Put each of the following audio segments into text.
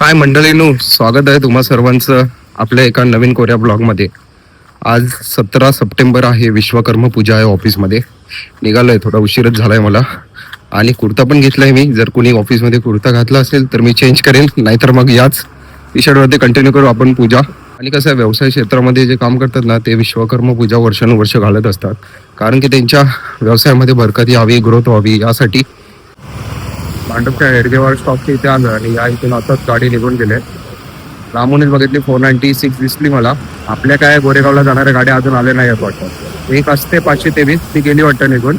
काय मंडळीनो स्वागत आहे तुम्हा सर्वांचं आपल्या एका नवीन कोऱ्या ब्लॉगमध्ये. आज सतरा सप्टेंबर आहे विश्वकर्म पूजा आहे ऑफिसमध्ये. निघालोय थोडा उशीरच झाला आहे मला. आणि कुर्ता पण घेतला आहे मी. जर कोणी ऑफिसमध्ये कुर्ता घातला असेल तर मी चेंज करेन. नाहीतर मग याच टी शर्टवरती कंटिन्यू करू आपण पूजा. आणि कसं आहे व्यवसाय क्षेत्रामध्ये जे काम करतात ना ते विश्वकर्म पूजा वर्षानुवर्ष घालत असतात. कारण की त्यांच्या व्यवसायामध्ये बरकत यावी ग्रोथ व्हावी यासाठी मांडपच्या हेडगेवाड स्टॉपच्या इथे आलं आणि या इथून आताच गाडी निघून गेले. लांबूनच बघितली फोर नाईन्टी सिक्स दिसली मला. आपल्या काय गोरेगावला जाणाऱ्या गाड्या अजून आल्या नाही आहेत वाटतं. एक असते पाचशे तेवीस ती गेली वाटतं निघून.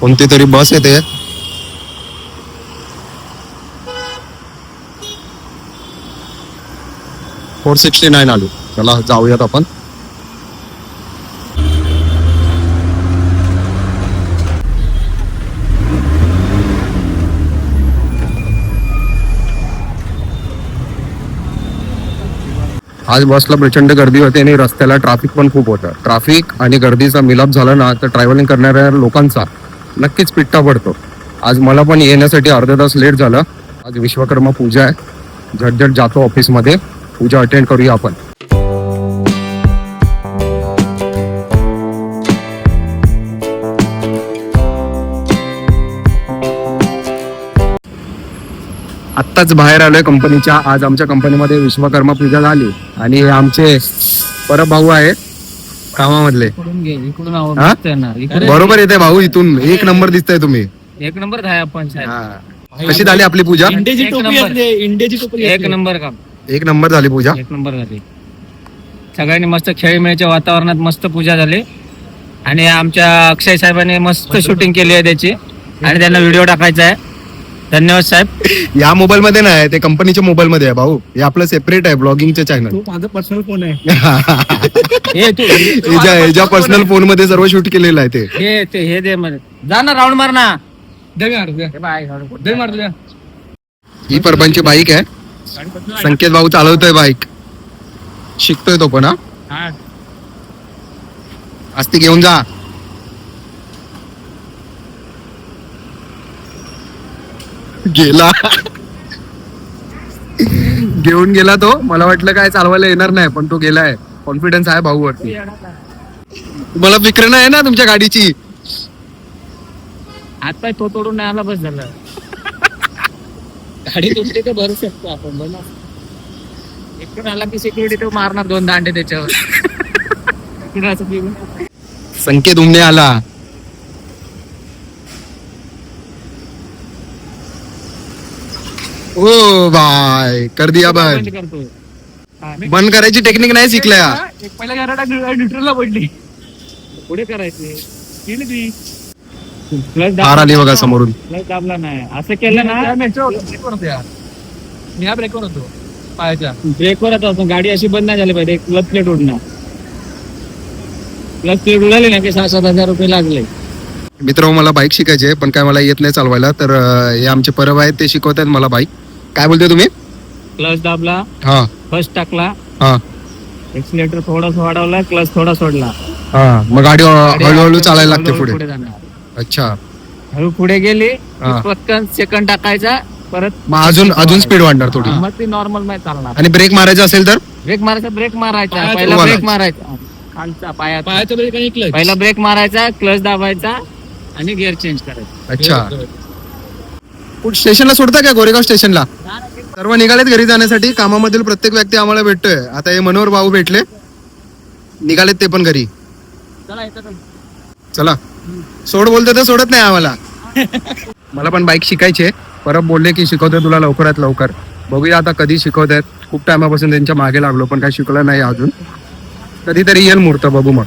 कोणती तरी बस येते फोर सिक्स्टी नाईन आली. चला जाऊयात आपण. आज बसला प्रचंड गर्दी होती आणि रस्त्याला ट्रॅफिक पण खूप होतं. ट्रॅफिक आणि गर्दीचा मिलाप झाला ना तर ट्रॅव्हलिंग करणाऱ्या लोकांचा नक्कीच पिट्टा पडतो. आज मला पण येण्यासाठी अर्धा तास लेट झालं. आज विश्वकर्मा पूजा आहे. झटझट जातो ऑफिसमध्ये पूजा अटेंड करूया आपण. आत्ताच बाहेर आलोय कंपनीच्या. आज आमच्या कंपनीमध्ये विश्वकर्मा पूजा झाली. आणि हे आमचे परब भाऊ आहे कामामधले हा? बरोबर येते भाऊ इथून एक नंबर दिसताय तुम्ही. एक नंबर आहे आपण साहेब. हा. कशी झाली आपली पूजा? इंडियाची एक टोपी नंबर. असते इंडियाची टोपी एक असते. नंबर काम. एक नंबर झाली पूजा. एक नंबर झाली. सगळ्यांनी मस्त खेळीमेळीच्या वातावरणात मस्त पूजा झाली. आणि आमच्या अक्षय साहेबांनी मस्त शूटिंग केली आहे त्याची. आणि त्यांना व्हिडिओ टाकायचा आहे. धन्यवाद साहेब. या मोबाईल मध्ये नाही ते कंपनीच्या मोबाईल मध्ये आहे भाऊ. हे आपलं सेपरेट आहे ब्लॉगिंगचे चॅनल तो माझा पर्सनल फोन आहे. हे तू ज्या पर्सनल फोनमध्ये सर्व शूट केलेलं आहे ते. हे ते हे दे मला जा ना राऊंड मार ना. दे मार, दे. हे बाय, दे मार, दे. ही परबांची बाईक आहे. संकेत भाऊ चालवतोय बाईक शिकतोय तो पण हा. हा. आज ती घेऊन जा. गेला. घेऊन गेला तो. मला वाटलं काय चालवायला येणार नाही पण तो गेलाय. कॉन्फिडन्स आहे भाऊ वरती तुम्हाला फिक्र नाही ना तुमच्या गाडीची? हात पाय तो तोडून नाही आला बस झालं. गाडी तुटली तर भरू शकतो आपण बघ ना. इकडून आला की सिक्युरिटी तो मारणार दोन दांडे त्याच्यावर. इकडून असं फिरून संकेत उमने आला. ओ बाय कर दिया बंद बंद करतो बंद करायची टेक्निक नाही शिकलाय हा. एक न्यूट्रलला पडली पुढे करायचे ती प्लस आली बघा समोरून प्लस दाबला नाही असं केलं ना त्या याच्यावर होतो, ब्रेकवर होतो यार. मी ह्या ब्रेकवर होतो पायाच्या ब्रेकवर आता गाडी अशी बंद नाही झाली पाहिजे क्लच प्लेट उडणार क्लच प्लेट उडाली ना की सहा सात हजार रुपये लागले मित्र मला बाईक शिकायची आहे पण काय मला येत नाही चालवायला तर अं, हे आमचे परब आहेत ते शिकवतात मला बाईक काय बोलते तुम्ही? क्लच दाबला. हा. फर्स्ट टाकला. हा. एक्सिलेटर थोडासा वाढवला क्लच थोडा सोडला. हा. मग गाडी गाडी हळूहळू चालायला लागते हळूहळू पुढे. जाणार. अच्छा. हळू पुढे गेली हा. पटकन सेकंड टाकायचा परत मग अजून अजून स्पीड वाढणार थोडी. मग ती नॉर्मलमध्ये चालणार. आणि ब्रेक मारायचा असेल तर? ब्रेक मारायचा ब्रेक मारायचा. पायाचा पहिला उभा ब्रेक मारायचा. खालचा पायाचा. पायाच्या ब्रेक आणि clutch. पहिला ब्रेक मारायचा क्लच दाबायचा आणि गिअर चेंज करायचा. अच्छा. कुठं स्टेशनला सोडता का गोरेगाव स्टेशनला? सर्व निघालेत घरी जाण्यासाठी. कामामधील प्रत्येक व्यक्ती आम्हाला भेटतोय. आता हे मनोहर भाऊ भेटले. निघालेत ते पण घरी. चला सोड बोलतो तर सोडत नाही आम्हाला. मला पण बाईक शिकायची आहे. परत बोलले की शिकवते तुला लवकरात लवकर. बघूया आता कधी शिकवत आहेत खूप टायमापासून त्यांच्या मागे लागलो पण काही शिकलं नाही अजून. कधीतरी येईल मुहूर्त बघू मग.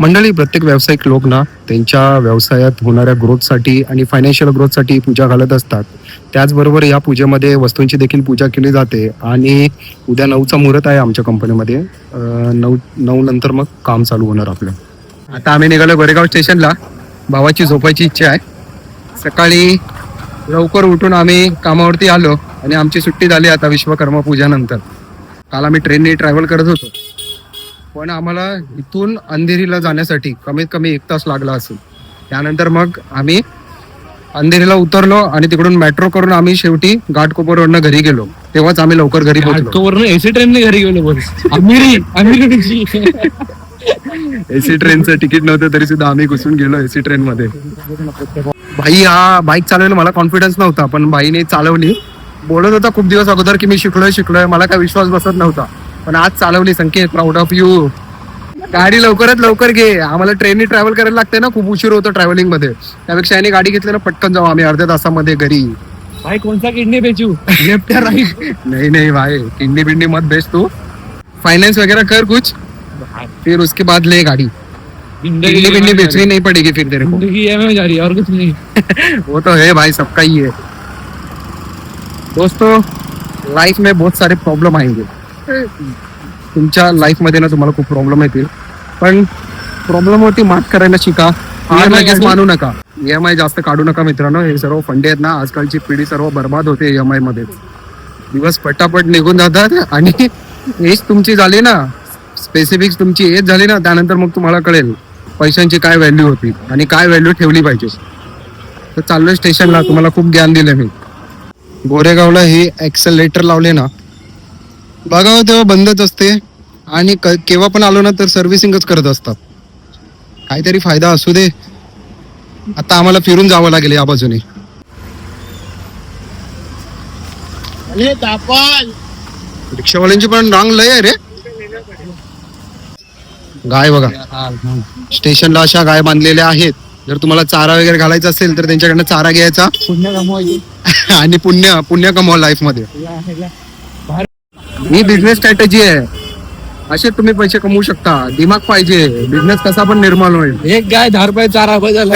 मंडळी प्रत्येक व्यावसायिक लोक ना त्यांच्या व्यवसायात होणाऱ्या ग्रोथसाठी आणि फायनान्शियल ग्रोथसाठी पूजा घालत असतात. त्याचबरोबर या पूजेमध्ये वस्तूंची देखील पूजा केली जाते आणि उद्या नऊचा मुहूर्त आहे आमच्या कंपनीमध्ये नऊ नऊ नंतर मग काम चालू होणार आपलं. आता आम्ही निघालो गोरेगाव स्टेशनला. भावाची झोपायची इच्छा आहे. सकाळी लवकर उठून आम्ही कामावरती आलो आणि आमची सुट्टी झाली आता विश्वकर्मा पूजानंतर काल आम्ही ट्रेनने ट्रॅव्हल करत होतो. पण आम्हाला इथून अंधेरीला जाण्यासाठी कमीत कमी एक तास लागला असेल. त्यानंतर मग आम्ही अंधेरीला उतरलो आणि तिकडून मेट्रो करून आम्ही शेवटी घाटकोपरवरनं घरी गेलो. तेव्हाच आम्ही लवकर घरी पोहोचलो. एसी ट्रेनने घरी गेलो एसी ट्रेनचं तिकीट नव्हतं तरी सुद्धा आम्ही घुसून गेलो एसी ट्रेन मध्ये भाई हा बाईक चालवायला मला कॉन्फिडन्स नव्हता पण भाईने चालवली. बोलत होता खूप दिवस अगोदर की मी शिकलोय शिकलोय मला काय विश्वास बसत नव्हता. पण आज चालवली संकेत प्राऊड ऑफ यू गाडी लवकरात लवकर घे. आम्हाला ट्रेननी ट्रॅव्हल करायला लागते ना खूप उशीर होतो ट्रॅव्हलिंगमध्ये. त्यापेक्षा याने गाडी घेतली ना पटकन जाऊ आम्ही अर्ध्या तासामध्ये घरी. भाई कोणता किडनी बेचू? लेफ्ट राईट नहीं नहीं भाई. किडनी बिडनी मत बेच तू. फाइनेंस वगैरह कर कुछ. फिर उसके बाद ले गाड़ी. किडनी बिडनी बेचनी नहीं पड़ेगी फिर तेरे को. में जा रही है और कुछ नहीं. वो तो है भाई सबका ही है. दोस्तों लाईफ में बहुत सारे प्रॉब्लेम आएंगे. तुमच्या लाईफमध्ये ना तुम्हाला खूप प्रॉब्लेम येतील. पण प्रॉब्लेम वरती मात करायला शिका. हार लगेच? मानू नका. ईएमआय जास्त काढू नका मित्रांनो. हे सर्व फंडे आहेत ना. आजकालची पिढी सर्व बर्बाद होते ईएमआयमध्ये. दिवस पटापट निघून जातात आणि एज तुमची झाली ना स्पेसिफिक तुमची एज झाली ना त्यानंतर मग तुम्हाला कळेल पैशांची काय व्हॅल्यू होती आणि काय व्हॅल्यू ठेवली पाहिजे. तर चाललोय स्टेशनला तुम्हाला खूप ज्ञान दिलं मी. गोरेगावला हे ऍक्सलेटर लावले ना बघावं तेव्हा बंदच असते. आणि केव्हा पण आलो ना तर सर्व्हिसिंगच करत असतात. काहीतरी फायदा असू दे. आता आम्हाला फिरून जावं लागेल या बाजूने. रिक्षावाल्यांची पण रांग लय आहे रे. गाय बघा. स्टेशनला अशा गाय बांधलेल्या आहेत. जर तुम्हाला चारा वगैरे घालायचा असेल तर त्यांच्याकडनं चारा घ्यायचा. पुण्य कमवायची. आणि पुण्य पुण्य कमवा लाईफमध्ये. ही बिझनेस स्ट्रॅटेजी आहे. असे तुम्ही पैसे कमवू शकता. दिमाग पाहिजे. बिझनेस कसा पण निर्माण होईल. एक गाय दहा रुपये चारा बदल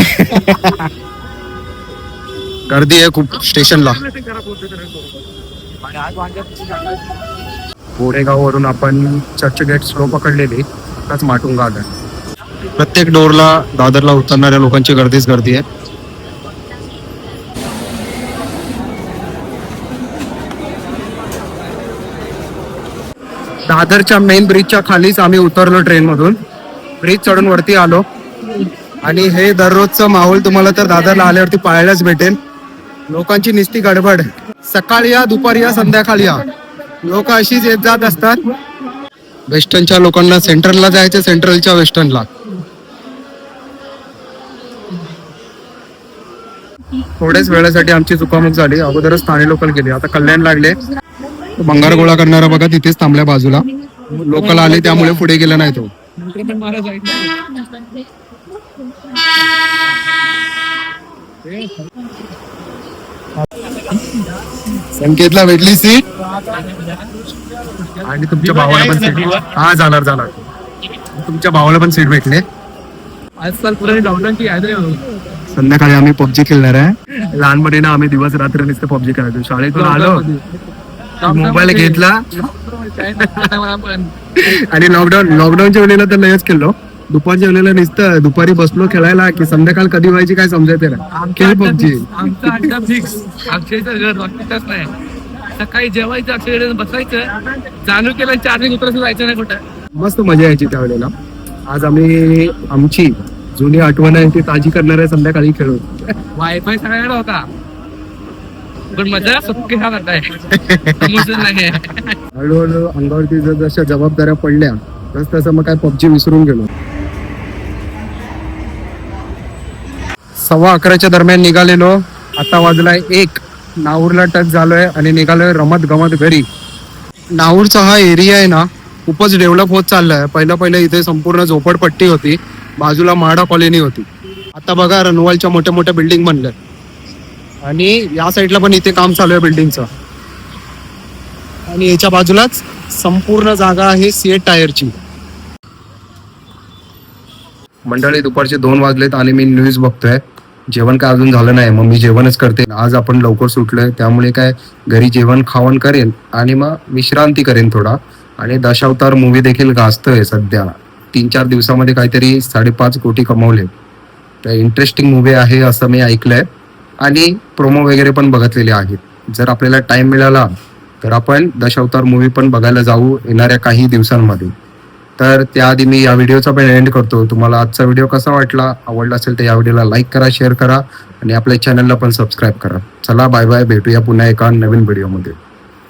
गर्दी आहे खूप स्टेशनला. गोरेगाववरून आपण चर्च गेट स्लो पकडलेली. आताच माटुंगा आलं. प्रत्येक डोरला दादरला उतरणाऱ्या लोकांची गर्दीच गर्दी आहे. दादरच्या मेन ब्रिजच्या खालीच आम्ही उतरलो ट्रेन मधून. ब्रिज चढून वरती आलो. आणि हे दररोजचं माहोल तुम्हाला तर दादरला आल्यावरती पाहायलाच भेटेल. लोकांची निस्ती गडबड. सकाळी या दुपारी या संध्याकाळी या. लोक अशीच येत जात असतात. वेस्टर्नच्या लोकांना सेंट्रलला जायचं सेंट्रलच्या वेस्टर्नला. थोड्याच वेळासाठी आमची चुकामुक झाली. अगोदरच स्थानिक लोकल गेली. आता कल्याण लागले. भंगार गोळा करणारा बघा तिथेच थांबल्या बाजूला. लोकल आले त्यामुळे पुढे गेला नाही तो. संकेतला भेटली सीट आणि तुमच्या भावाला पण सीट हा जाणार जाणार. तुमच्या भावाला पण सीट भेटले. आजकाल पुराणी लॉकडाऊनची याद रे संध्याकाळी आम्ही पबजी खेळणार आहे. लहानपणी ना आम्ही दिवस रात्र नुसतं पबजी खेळायचो. शाळेतून आलो. मोबाईल घेतला. आणि लॉकडाऊन लॉकडाऊनच्या वेळेला तर लयच खेळलो दुपारच्या वेळेला नुसतं दुपारी बसलो खेळायला की संध्याकाळ कधी व्हायची काय समजायचं नाही. खेळ पबजी. सकाळी जेवायचं अक्षय बसायचं. चालू केलं चार्जिंग उतरत जायचं नाही कुठं. मस्त मजा यायची त्यावेळेला आज आम्ही आमची जुनी आठवण आहे ती ताजी करणाऱ्या संध्याकाळी खेळू. वायफाय सगळ्याकडे होता. पण मजा हा नाही हळूहळू अंगावरती जर जशा जबाबदाऱ्या पडल्या तस तसं मग काय पबजी विसरून गेलो. सव्वा अकराच्या दरम्यान निघालेलो. आता वाजलाय एक. नाहूरला टच झालोय आणि निघालोय रमत गमत घरी. नाहूरचा हा एरिया आहे ना खूपच डेव्हलप होत चाललाय. पहिलं पहिलं इथे संपूर्ण झोपडपट्टी होती. बाजूला म्हाडा कॉलनी होती. आता बघा रनवालच्या मोठ्या मोठ्या बिल्डिंग बनल्या आणि या साईडला पण इथे काम चालू आहे बिल्डिंगचं आणि याच्या बाजूलाच संपूर्ण जागा आहे सीएट टायरची मंडळी दुपारचे दोन वाजलेत आणि मी न्यूज बघतोय. जेवण काय अजून झालं नाही मग मी जेवणच करते. आज आपण लवकर सुटलोय त्यामुळे काय घरी जेवण खावण करेन आणि मग विश्रांती करेन थोडा. आणि दशावतार मूवी देखील गाजतोय सध्या. तीन चार दिवसामध्ये काहीतरी साडेपाच कोटी कमवले. तर इंटरेस्टिंग मूवी आहे असं मी ऐकलंय. आणि प्रोमो वगैरे पण बघितलेले आहेत. जर आपल्याला टाइम मिळाला तर आपण दशावतार मूवी पण बघायला जाऊ येणाऱ्या काही दिवसांमध्ये. तर त्याआधी मी या व्हिडिओचा पण एंड करतो. तुम्हाला आजचा व्हिडिओ कसा वाटला आवडला असेल तर या व्हिडिओला लाईक करा शेअर करा आणि आपल्या चॅनलला पण सबस्क्राईब करा. चला बाय बाय भेटूया पुन्हा एका नवीन व्हिडिओमध्ये